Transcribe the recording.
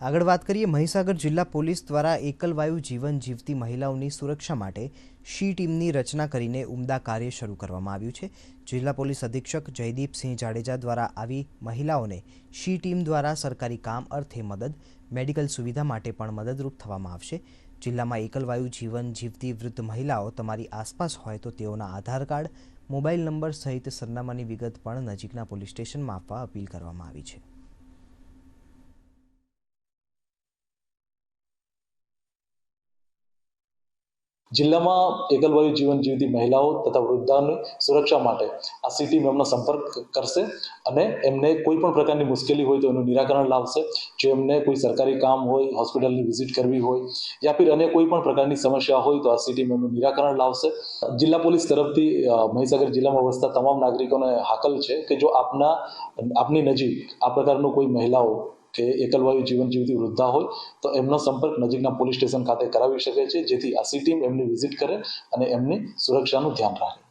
આગળ વાત કરીએ, મહીસાગર જિલ્લા પોલીસ દ્વારા એકલવાયુ જીવન જીવતી મહિલાઓની સુરક્ષા માટે શી ટીમની રચના કરીને ઉમદા કાર્ય શરૂ કરવામાં આવ્યું છે. જિલ્લા પોલીસ અધિક્ષક જયદીપસિંહ જાડેજા દ્વારા આવી મહિલાઓને શી ટીમ દ્વારા સરકારી કામ અર્થે મદદ, મેડિકલ સુવિધા માટે પણ મદદરૂપ થવામાં આવશે. જિલ્લામાં એકલવાયુ જીવન જીવતી વૃદ્ધ મહિલાઓ તમારી આસપાસ હોય તો તેઓના આધાર કાર્ડ, મોબાઈલ નંબર સહિત સરનામાની વિગત પણ નજીકના પોલીસ સ્ટેશનમાં આપવા અપીલ કરવામાં આવી છે. જિલ્લામાં એકલવાયુ જીવન જીવતી મહિલાઓ તથા વૃદ્ધાની સુરક્ષા માટે આ સી ટીમ એમનો સંપર્ક કરશે અને એમને કોઈ પણ પ્રકારની મુશ્કેલી હોય તો એનું નિરાકરણ લાવશે. જો એમને કોઈ સરકારી કામ હોય, હોસ્પિટલની વિઝિટ કરવી હોય યા ફિર અન્ય કોઈ પણ પ્રકારની સમસ્યા હોય તો આ સી ટીમ એનું નિરાકરણ લાવશે. જિલ્લા પોલીસ તરફથી મહીસાગર જિલ્લામાં વસતા તમામ નાગરિકોને હાકલ છે કે જો આપના, આપની નજીક આ પ્રકારનું કોઈ મહિલાઓ કે એકલવાયુ જીવન જીવતી વૃદ્ધા હોય, તો એમનો સંપર્ક નજીકના પોલીસ સ્ટેશન ખાતે કરાવી શકે છે, જેથી આ સી ટીમ એમની વિઝિટ કરે અને એમની સુરક્ષાનું ધ્યાન રાખે.